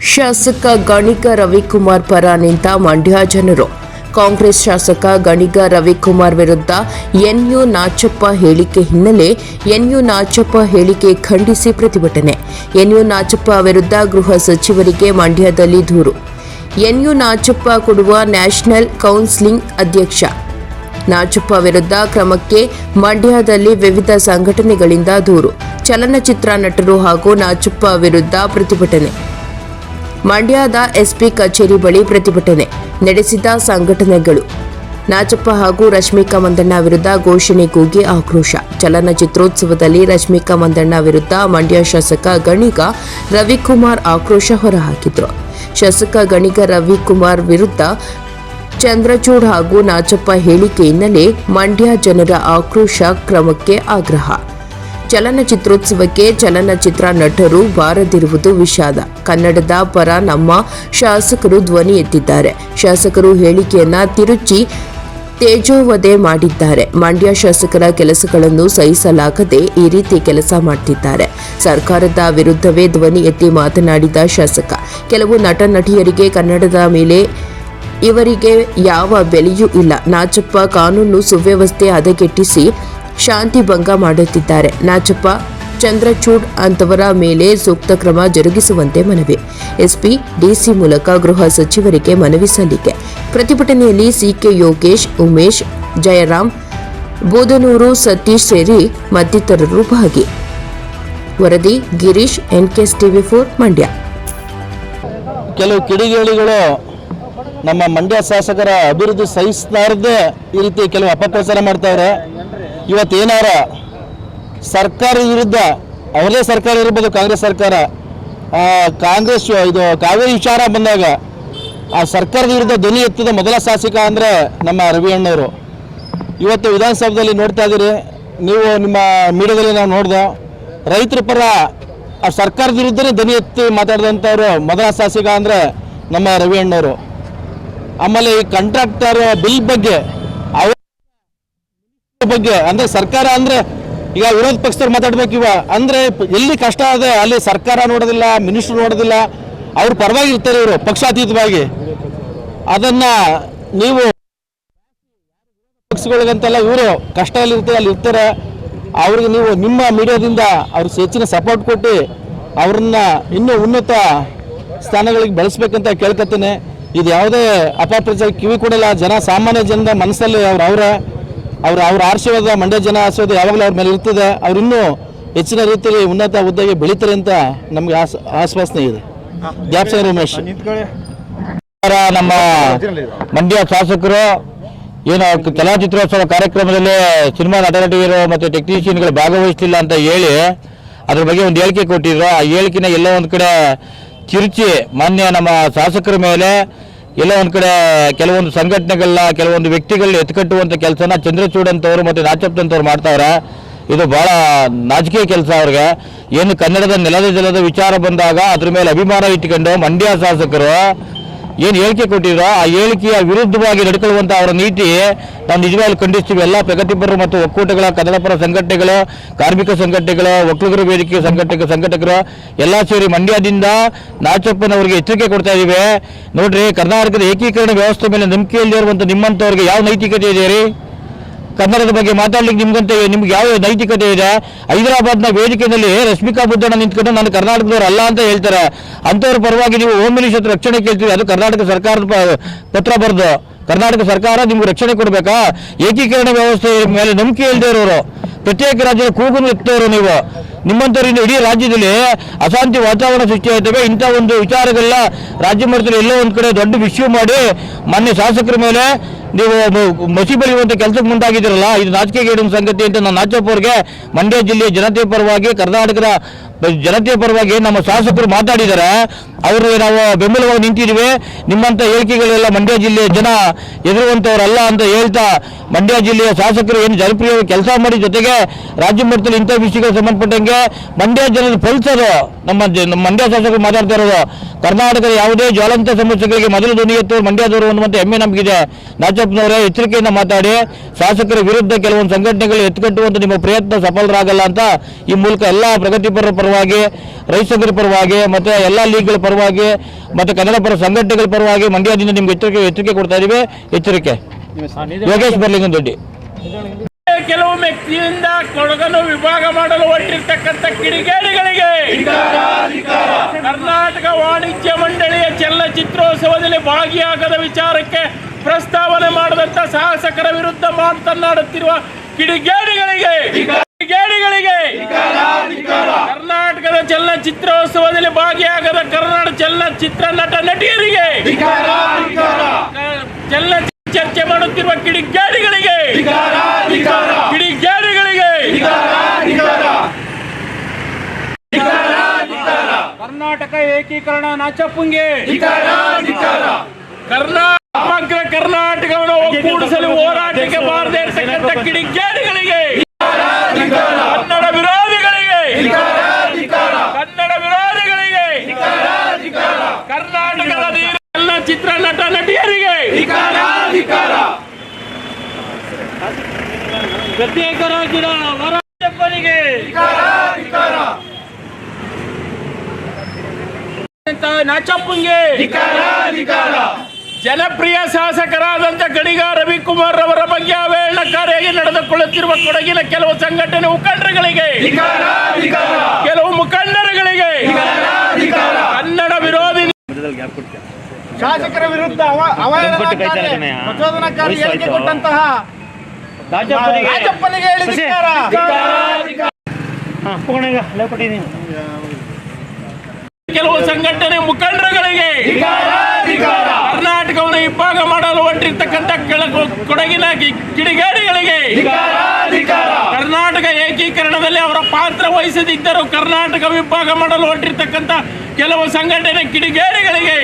ಶಾಸಕ ಗಣಿಗ ರವಿಕುಮಾರ್ ಪರ ನಿಂತ ಮಂಡ್ಯ ಜನರು. ಕಾಂಗ್ರೆಸ್ ಶಾಸಕ ಗಣಿಗ ರವಿಕುಮಾರ್ ವಿರುದ್ಧ ಎನ್ಯು ನಾಚಪ್ಪ ಹೇಳಿಕೆ ಹಿನ್ನೆಲೆ ಎನ್ಯು ನಾಚಪ್ಪ ಹೇಳಿಕೆ ಖಂಡಿಸಿ ಪ್ರತಿಭಟನೆ. ಎನ್ಯು ನಾಚಪ್ಪ ವಿರುದ್ಧ ಗೃಹ ಸಚಿವರಿಗೆ ಮಂಡ್ಯದಲ್ಲಿ ದೂರು. ಎನ್ಯು ನಾಚಪ್ಪ ಕೊಡುವ ನ್ಯಾಷನಲ್ ಕೌನ್ಸಿಲಿಂಗ್ ಅಧ್ಯಕ್ಷ. ನಾಚಪ್ಪ ವಿರುದ್ಧ ಕ್ರಮಕ್ಕೆ ಮಂಡ್ಯದಲ್ಲಿ ವಿವಿಧ ಸಂಘಟನೆಗಳಿಂದ ದೂರು. ಚಲನಚಿತ್ರ ನಟರು ಹಾಗೂ ನಾಚಪ್ಪ ವಿರುದ್ಧ ಪ್ರತಿಭಟನೆ. ಮಂಡ್ಯದ ಎಸ್ಪಿ ಕಚೇರಿ ಬಳಿ ಪ್ರತಿಭಟನೆ ನಡೆಸಿದ ಸಂಘಟನೆಗಳು. ನಾಚಪ್ಪ ಹಾಗೂ ರಶ್ಮಿಕಾ ಮಂದಣ್ಣ ವಿರುದ್ಧ ಘೋಷಣೆ ಕೂಗಿ ಆಕ್ರೋಶ. ಚಲನಚಿತ್ರೋತ್ಸವದಲ್ಲಿ ರಶ್ಮಿಕಾ ಮಂದಣ್ಣ ವಿರುದ್ಧ ಮಂಡ್ಯ ಶಾಸಕ ಗಣಿಗ ರವಿಕುಮಾರ್ ಆಕ್ರೋಶ ಹೊರಹಾಕಿದ್ರು. ಶಾಸಕ ಗಣಿಗ ರವಿಕುಮಾರ್ ವಿರುದ್ಧ ಚಂದ್ರಚೂಡ್ ಹಾಗೂ ನಾಚಪ್ಪ ಹೇಳಿಕೆ ಹಿನ್ನೆಲೆ ಮಂಡ್ಯ ಜನರ ಆಕ್ರೋಶ ಕ್ರಮಕ್ಕೆ ಆಗ್ರಹ. ಚಲನಚಿತ್ರೋತ್ಸವಕ್ಕೆ ಚಲನಚಿತ್ರ ನಟರು ಬಾರದಿರುವುದು ವಿಷಾದ. ಕನ್ನಡದ ಪರ ನಮ್ಮ ಶಾಸಕರು ಧ್ವನಿ ಎತ್ತಿದ್ದಾರೆ. ಶಾಸಕರು ಹೇಳಿಕೆಯನ್ನ ತಿರುಚಿ ತೇಜೋವಧೆ ಮಾಡಿದ್ದಾರೆ. ಮಂಡ್ಯ ಶಾಸಕರ ಕೆಲಸಗಳನ್ನು ಸಹಿಸಲಾಗದೆ ಈ ರೀತಿ ಕೆಲಸ ಮಾಡ್ತಿದ್ದಾರೆ. ಸರ್ಕಾರದ ವಿರುದ್ಧವೇ ಧ್ವನಿ ಎತ್ತಿ ಮಾತನಾಡಿದ ಶಾಸಕ. ಕೆಲವು ನಟ ನಟಿಯರಿಗೆ ಕನ್ನಡದ ಮೇಲೆ ಇವರಿಗೆ ಯಾವ ಬೆಲೆಯೂ ಇಲ್ಲ. ನಾಚಪ್ಪ ಕಾನೂನು ಸುವ್ಯವಸ್ಥೆ ಹದಗೆಟ್ಟಿಸಿ ಶಾಂತಿ ಭಂಗ ಮಾಡುತ್ತಿದ್ದಾರೆ. ನಾಚಪ್ಪ, ಚಂದ್ರಚೂಡ್ ಅಂತವರ ಮೇಲೆ ಸೂಕ್ತ ಕ್ರಮ ಜರುಗಿಸುವಂತೆ ಮನವಿ. ಎಸ್ಪಿ, ಡಿಸಿ ಮೂಲಕ ಗೃಹ ಸಚಿವರಿಗೆ ಮನವಿ ಸಲ್ಲಿಕೆ. ಪ್ರತಿಭಟನೆಯಲ್ಲಿ ಸಿಕೆ ಯೋಗೇಶ್, ಉಮೇಶ್, ಜಯರಾಮ್ ಬೋಧನೂರು ಸತೀಶ್ ಸೇರಿ ಮತ್ತಿತರರು ಭಾಗಿ. ವರದಿ Girish NKS TV four, Mandya. ಕೆಲವು ಕಿಡಿಗೇಡಿಗಳು ನಮ್ಮ ಮಂಡ್ಯ ಶಾಸಕರ ಅಭಿವೃದ್ಧಿ ಸಹಿಸಲಾರದೆ ಈ ರೀತಿ ಕೆಲವು ಅಪಪ್ರಚಾರ ಮಾಡ್ತಾವ್ರೆ ಇವತ್ತೇನಾರ ಸರ್ಕಾರ ವಿರುದ್ಧ ಅವರೇ ಸರ್ಕಾರ ಇರ್ಬೋದು, ಕಾಂಗ್ರೆಸ್ ಸರ್ಕಾರ ಕಾಂಗ್ರೆಸ್, ಇದು, ಕಾವೇರಿ ವಿಚಾರ ಬಂದಾಗ ಆ ಸರ್ಕಾರದ ವಿರುದ್ಧ ಧ್ವನಿ ಎತ್ತಿದ ಮೊದಲ ಶಾಸಕ ಅಂದರೆ ನಮ್ಮ ರವಿ ಅಣ್ಣವರು. ಇವತ್ತು ವಿಧಾನಸೌಧದಲ್ಲಿ ನೋಡ್ತಾ ಇದ್ದೀರಿ, ನೀವು ನಿಮ್ಮ ಮೀಡಿಯಾದಲ್ಲಿ ನಾವು ನೋಡ್ದೆ, ರೈತರ ಪರ ಆ ಸರ್ಕಾರದ ವಿರುದ್ಧನೇ ಧ್ವನಿ ಎತ್ತಿ ಮಾತಾಡಿದಂಥವ್ರು ಮೊದಲ ಶಾಸಕ ಅಂದರೆ ನಮ್ಮ ರವಿ ಅಣ್ಣವರು. ಆಮೇಲೆ ಈ ಕಾಂಟ್ರಾಕ್ಟರ್ ಬಿಲ್ ಬಗ್ಗೆ ಬಗ್ಗೆ, ಅಂದ್ರೆ ಸರ್ಕಾರ ಅಂದ್ರೆ, ಈಗ ವಿರೋಧ ಪಕ್ಷದವ್ರು ಮಾತಾಡ್ಬೇಕು ಇವ. ಅಂದ್ರೆ ಎಲ್ಲಿ ಕಷ್ಟ ಆದ್ರೆ ಅಲ್ಲಿ ಸರ್ಕಾರ ನೋಡೋದಿಲ್ಲ, ಮಿನಿಸ್ಟರ್ ನೋಡೋದಿಲ್ಲ, ಅವ್ರ ಪರವಾಗಿ ಇರ್ತಾರೆ ಇವರು, ಪಕ್ಷಾತೀತವಾಗಿ. ಅದನ್ನ ನೀವು ಪಕ್ಷಗಳಿಗಂತೆಲ್ಲ, ಇವರು ಕಷ್ಟದಲ್ಲಿ ಇರ್ತಾರೆ, ಅಲ್ಲಿ ಇರ್ತಾರೆ. ಅವ್ರಿಗೆ ನೀವು ನಿಮ್ಮ ಮೀಡಿಯಾದಿಂದ ಅವ್ರಿಗೆ ಹೆಚ್ಚಿನ ಸಪೋರ್ಟ್ ಕೊಟ್ಟು ಅವ್ರನ್ನ ಇನ್ನೂ ಉನ್ನತ ಸ್ಥಾನಗಳಿಗೆ ಬೆಳೆಸ್ಬೇಕಂತ ಕೇಳ್ಕೊತೇನೆ ಇದು ಯಾವುದೇ ಅಪಪ್ರಚಾರ ಕಿವಿ ಕೊಡಲ್ಲ, ಜನ ಸಾಮಾನ್ಯ ಜನದ ಮನಸ್ಸಲ್ಲಿ ಅವ್ರು ಅವರೇ. ಅವ್ರ ಅವ್ರ ಆಶೀರ್ವಾದ, ಮಂಡ್ಯ ಜನ ಆಶೀರ್ವಾದ ಯಾವಾಗಲೂ ಅವ್ರ ಮೇಲೆ ಇರ್ತದೆ. ಅವ್ರು ಇನ್ನೂ ಹೆಚ್ಚಿನ ರೀತಿಯಲ್ಲಿ ಉನ್ನತ ಹುದ್ದೆಗೆ ಬೆಳೀತಾರೆ ಅಂತ ನಮಗೆ ಆಸ್ ಆಶ್ವಾಸನೆ ಇದೆ. ಜ್ಞಾಪಕ ರಮೇಶ್. ನಮ್ಮ ಮಂಡ್ಯ ಶಾಸಕರು ಏನು ಚಲನಚಿತ್ರೋತ್ಸವ ಕಾರ್ಯಕ್ರಮದಲ್ಲಿ ಸಿನಿಮಾ ನಟ ನಟಿಯರು ಮತ್ತು ಟೆಕ್ನಿಷಿಯನ್ಗಳು ಭಾಗವಹಿಸ್ತಿಲ್ಲ ಅಂತ ಹೇಳಿ ಅದ್ರ ಬಗ್ಗೆ ಒಂದು ಹೇಳಿಕೆ ಕೊಟ್ಟಿದ್ರು. ಆ ಹೇಳಿಕೆನ ಎಲ್ಲೋ ಒಂದು ಕಡೆ ತಿರುಚಿ ಮಾನ್ಯ ನಮ್ಮ ಶಾಸಕರ ಮೇಲೆ ಎಲ್ಲೋ ಒಂದು ಕಡೆ ಕೆಲವೊಂದು ಸಂಘಟನೆಗಳನ್ನ ಕೆಲವೊಂದು ವ್ಯಕ್ತಿಗಳನ್ನ ಎತ್ಕಟ್ಟುವಂಥ ಕೆಲಸನ ಚಂದ್ರಚೂಡ್ ಅಂತವ್ರು ಮತ್ತು ನಾಚಪ್ಪ ಅಂತವ್ರು ಮಾಡ್ತಾವ್ರೆ. ಇದು ಬಹಳ ನಾಚಿಕೆ ಕೆಲಸ ಅವ್ರಿಗೆ. ಏನು ಕನ್ನಡದ ನೆಲದ ಜಲದ ವಿಚಾರ ಬಂದಾಗ ಅದ್ರ ಮೇಲೆ ಅಭಿಮಾನ ಇಟ್ಕೊಂಡು ಮಂಡ್ಯ ಶಾಸಕರು ಏನು ಹೇಳಿಕೆ ಕೊಟ್ಟಿದ್ರೋ ಆ ಹೇಳಿಕೆಯ ವಿರುದ್ಧವಾಗಿ ನಡ್ಕೊಳ್ಳುವಂಥ ಅವರ ನೀತಿ ನಾವು ನಿಜವಾಗ್ಲೂ ಖಂಡಿಸ್ತೀವಿ. ಎಲ್ಲ ಪ್ರಗತಿಪರರು ಮತ್ತು ಒಕ್ಕೂಟಗಳ, ಕನ್ನಡಪರ ಸಂಘಟನೆಗಳು, ಕಾರ್ಮಿಕ ಸಂಘಟನೆಗಳು, ಒಕ್ಕಲಿಗರ ವೇದಿಕೆ ಸಂಘಟಕ ಸಂಘಟಕರು ಎಲ್ಲ ಸೇರಿ ಮಂಡ್ಯದಿಂದ ನಾಚಪ್ಪನವರಿಗೆ ಎಚ್ಚರಿಕೆ ಕೊಡ್ತಾ ಇದ್ದೀವಿ. ನೋಡ್ರಿ, ಕರ್ನಾಟಕದ ಏಕೀಕರಣ ವ್ಯವಸ್ಥೆ ಮೇಲೆ ನಂಬಿಕೆಯಲ್ಲಿ ಇರುವಂಥ ನಿಮ್ಮಂಥವ್ರಿಗೆ ಯಾವ ನೈತಿಕತೆ ಇದೆ ರೀ? ಕನ್ನಡದ ಬಗ್ಗೆ ಮಾತಾಡ್ಲಿಕ್ಕೆ ನಿಮ್ಗಂತ ನಿಮ್ಗೆ ಯಾವ ನೈತಿಕತೆ ಇದೆ? ಹೈದರಾಬಾದ್ನ ವೇದಿಕೆಯಲ್ಲಿ ರಶ್ಮಿಕಾ ಬುದ್ಧಣ್ಣ ನಿಂತ್ಕೊಂಡು ನಾನು ಕರ್ನಾಟಕದವ್ರು ಅಲ್ಲ ಅಂತ ಹೇಳ್ತಾರೆ. ಅಂಥವ್ರ ಪರವಾಗಿ ನೀವು ಹೋಮ್ ಮಿನಿಸ್ಟರ್ ರಕ್ಷಣೆ ಕೇಳ್ತೀವಿ ಅದು ಕರ್ನಾಟಕ ಸರ್ಕಾರದ ಪತ್ರ ಬರೆದು. ಕರ್ನಾಟಕ ಸರ್ಕಾರ ನಿಮ್ಗೆ ರಕ್ಷಣೆ ಕೊಡಬೇಕಾ? ಏಕೀಕರಣ ವ್ಯವಸ್ಥೆ ಮೇಲೆ ನಂಬಿಕೆ ಇಲ್ಲದೆ ಇರೋರು. ಪ್ರತ್ಯೇಕ ರಾಜ್ಯದ ಕೂಗು ಎತ್ತೋರು ನೀವು. ನಿಮ್ಮಂಥವ್ರಿಂದ ಇಡೀ ರಾಜ್ಯದಲ್ಲಿ ಅಶಾಂತಿ ವಾತಾವರಣ ಸೃಷ್ಟಿಯಾಗ್ತವೆ ಇಂಥ ಒಂದು ವಿಚಾರಗಳನ್ನ ರಾಜ್ಯ ಮಟ್ಟದಲ್ಲಿ ಎಲ್ಲೋ ಒಂದು ಕಡೆ ದೊಡ್ಡ ವಿಷಯ ಮಾಡಿ ಮಾನ್ಯ ಶಾಸಕರ ಮೇಲೆ ನೀವು ಮಸಿ ಬರೆಯುವಂಥ ಕೆಲಸಕ್ಕೆ ಮುಂದಾಗಿದ್ದೀರಲ್ಲ, ಇದು ನಾಚಿಕೆಗೇಡಿನ ಸಂಗತಿ ಅಂತ ನಾನು ನಾಚಪ್ಪ ಮಂಡ್ಯ ಜಿಲ್ಲೆಯ ಜನತೆ ಪರವಾಗಿ, ಕರ್ನಾಟಕದ ಜನತೆಯ ಪರವಾಗಿ ನಮ್ಮ ಶಾಸಕರು ಮಾತಾಡಿದ್ದಾರೆ. ಅವರು ನಾವು ಬೆಂಬಲವಾಗಿ ನಿಂತಿದ್ದೀವಿ. ನಿಮ್ಮಂಥ ಹೇಳಿಕೆಗಳೆಲ್ಲ ಮಂಡ್ಯ ಜಿಲ್ಲೆಯ ಜನ ಎದುರುವಂಥವ್ರಲ್ಲ ಅಂತ ಹೇಳ್ತಾ ಮಂಡ್ಯ ಜಿಲ್ಲೆಯ ಶಾಸಕರು ಏನು ಜನಪ್ರಿಯವಾಗಿ ಕೆಲಸ ಮಾಡಿ ಜೊತೆಗೆ ರಾಜ್ಯ ಮಟ್ಟದಲ್ಲಿ ಇಂಥ ವಿಷಯಗಳಿಗೆ ಸಂಬಂಧಪಟ್ಟಂಗೆ ಮಂಡ್ಯ ಜನರು ಫಲಿಸೋದು ನಮ್ಮ ನಮ್ಮ ಮಂಡ್ಯ ಶಾಸಕರು ಮಾತಾಡ್ತಾ ಇರೋದು ಕರ್ನಾಟಕದ ಯಾವುದೇ ಜ್ವಲಂತ ಸಮಸ್ಯೆಗಳಿಗೆ ಮೊದಲು ಧ್ವನಿ ಎತ್ತು ಮಂಡ್ಯದವರು ಅನ್ನುವಂಥ ಹೆಮ್ಮೆ ನಮಗಿದೆ. ನಾಚ ನಾಚಪ್ಪನವರೇ ಎಚ್ಚರಿಕೆಯಿಂದ ಮಾತಾಡಿ ಶಾಸಕರ ವಿರುದ್ಧ ಕೆಲವೊಂದು ಸಂಘಟನೆಗಳು ಎತ್ತುಕಟ್ಟುವಂತ ನಿಮ್ಮ ಪ್ರಯತ್ನ ಸಫಲರಾಗಲ್ಲ ಅಂತ ಈ ಮೂಲಕ ಎಲ್ಲ ಪ್ರಗತಿಪರ ಪರವಾಗಿ ರೈತ ಪರವಾಗಿ ಮತ್ತೆ ಎಲ್ಲ ಲೀಗ್ಗಳ ಪರವಾಗಿ ಮತ್ತೆ ಕನ್ನಡ ಪರ ಸಂಘಟನೆಗಳ ಪರವಾಗಿ ಮಂಡ್ಯದಿಂದ ನಿಮ್ಗೆ ಎಚ್ಚರಿಕೆ ಎಚ್ಚರಿಕೆ ಕೊಡ್ತಾ ಇದೀವಿ. ಎಚ್ಚರಿಕೆ. ಯೋಗೇಶ್ ಬರ್ಲಿಂಗದೊಡ್ಡಿ ಕೆಲವು ವ್ಯಕ್ತಿಯಿಂದ ಕೊಡಗನ್ನು ವಿಭಾಗ ಮಾಡಲು ಹೊರಟಿರ್ತಕ್ಕಂಥ ಕಿಡಿಗೇಡಿಗಳಿಗೆ ಕರ್ನಾಟಕ ವಾಣಿಜ್ಯ ಮಂಡಳಿಯ ಚಲನಚಿತ್ರೋತ್ಸವದಲ್ಲಿ ಭಾಗಿಯಾಗದ ವಿಚಾರಕ್ಕೆ ಪ್ರಸ್ತಾವನೆ ಮಾಡದಂತ ಶಾಸಕರ ವಿರುದ್ಧ ಮಾತನಾಡುತ್ತಿರುವ ಕಿಡಿಗೇಡಿಗಳಿಗೆ ಕಿಡಿಗೇಡಿಗಳಿಗೆ ಕರ್ನಾಟಕದ ಚಲನಚಿತ್ರೋತ್ಸವದಲ್ಲಿ ಭಾಗಿಯಾಗದ ಕರ್ನಾಟಕ ಚಲನಚಿತ್ರ ನಟ ನಟಿಯರಿಗೆ ಚಲನಚಿತ್ರ ಚರ್ಚೆ ಮಾಡುತ್ತಿರುವ ಕಿಡಿಗೇಡಿಗಳಿಗೆ ಕಿಡಿಗೇಡಿಗಳಿಗೆ ಕರ್ನಾಟಕ ಏಕೀಕರಣ ನಾಚಪ್ಪಂಗೆ. ಕರ್ನಾಟಕ ಸಮಗ್ರ ಕರ್ನಾಟಕವನ್ನು ಒಗ್ಗೂಡಿಸಲು ಹೋರಾಟಕ್ಕೆ ಬಾರದೆ ಇರತಕ್ಕಂಥ ಕಿಡಿಗೇಡಿಗಳಿಗೆ ಕನ್ನಡ ವಿರೋಧಿಗಳಿಗೆ ಕನ್ನಡ ವಿರೋಧಿಗಳಿಗೆ ಕರ್ನಾಟಕದ ಎಲ್ಲ ಚಿತ್ರ ನಟ ನಟಿಯರಿಗೆ. ಪ್ರತ್ಯೇಕ ರಾಜ್ಯದ ಹೋರಾಟಪ್ಪನಿಗೆ ನಾಚಪ್ಪಂಗೆ. ಜನಪ್ರಿಯ ಶಾಸಕರಾದಂತ ಗಡಿಗ ರವಿಕುಮಾರ್ ಅವರ ಬಗ್ಗೆ ಅವೇಳಕಾರಿಯಾಗಿ ನಡೆದುಕೊಳ್ಳುತ್ತಿರುವ ಕೊಡಗಿನ ಕೆಲವು ಸಂಘಟನೆ ಮುಖಂಡರುಗಳಿಗೆ. ಕೆಲವು ಮುಖಂಡರುಗಳಿಗೆ. ಕನ್ನಡ ವಿರೋಧಿ ಶಾಸಕರ ವಿರುದ್ಧ ಪ್ರಚೋದನಕಾರಿ ಹೇಳಿಕೆ ಕೊಟ್ಟಂತಹ? ರಾಜಪ್ಪನಿಗೆ ಕೆಲವು ಸಂಘಟನೆ ಮುಖಂಡರುಗಳಿಗೆ ಕರ್ನಾಟಕವನ್ನು ಇಬ್ಬಾಗ ಮಾಡಲು ಹೊಂಟಿರ್ತಕ್ಕಂಥ ಕೆಳ- ಕೊಡಗಿನ ಕಿಡಿಗೇಡಿಗಳಿಗೆ ಕರ್ನಾಟಕ ಏಕೀಕರಣದಲ್ಲಿ ಅವರ ಪಾತ್ರ ವಹಿಸದಿದ್ದರು ಕರ್ನಾಟಕ ವಿಭಾಗ ಮಾಡಲು ಹೊಂಟಿರ್ತಕ್ಕಂಥ ಕೆಲವು ಸಂಘಟನೆ ಕಿಡಿಗೇಡಿಗಳಿಗೆ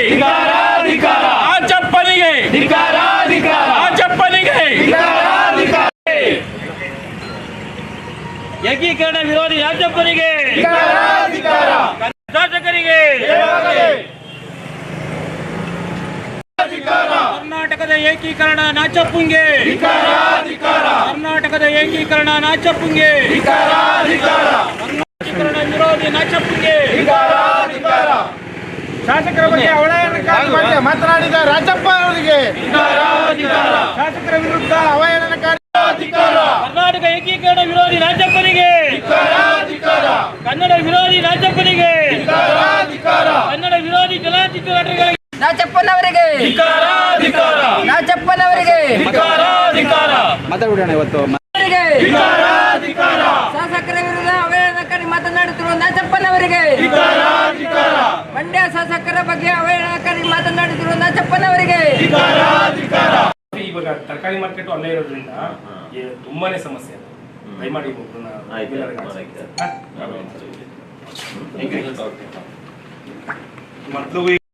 ಆಚಪ್ಪನಿಗೆ ಆಚಪ್ಪನಿಗೆ ಏಕೀಕರಣ ವಿರೋಧಿ ರಾಜಪ್ಪನಿಗೆ ಶಾಸಕರಿಗೆ ಕರ್ನಾಟಕದ ಏಕೀಕರಣ ನಾಚಪ್ಪುಂಗೆ. ಕರ್ನಾಟಕದ ಏಕೀಕರಣ ನಾಚಪ್ಪುಂಗೆ. ಏಕೀಕರಣ ವಿರೋಧಿ ನಾಚಪ್ಪುಂಗೆ. ಶಾಸಕರ ಬಗ್ಗೆ ಅವಹೇಳನಕಾರಿ ಬಗ್ಗೆ ಮಾತನಾಡಿದ ರಾಜಪ್ಪ ಅವರಿಗೆ. ಶಾಸಕರ ವಿರುದ್ಧ ಅವಹೇಳನಕಾರಿ ಕರ್ನಾಟಕ ಏಕೀಕರಣ ವಿರೋಧಿ ರಾಜಪ್ಪನಿಗೆ ಕನ್ನಡ ವಿರೋಧಿ ರಾಜಪ್ಪನಿಗೆ ಕನ್ನಡ ವಿರೋಧಿ ಚಲನಚಿತ್ರ ನಟರಿಗೆ ನಾಚಪ್ಪನವರಿಗೆ. ಅವರಿಗೆ ಶಾಸಕರ ವಿರುದ್ಧ ಅವಹೇಳನಕಾರಿ ಮಾತನಾಡುತ್ತಿರುವ ನಾಚಪ್ಪನವರಿಗೆ ಮಂಡ್ಯ ಶಾಸಕರ ಬಗ್ಗೆ ಅವಹೇಳನಕಾರಿ ಮಾತನಾಡುತ್ತಿರುವ ನಾಚಪ್ಪನವರಿಗೆ ಇವಾಗ ತರಕಾರಿ ಮಾರ್ಕೆಟ್ ಅಲ್ಲೇ ಇರೋದ್ರಿಂದ ಈ ತುಂಬಾನೇ ಸಮಸ್ಯೆ ಮಾಡಿ ದಯಮಾಡಿ? ಮೊದ್ಲು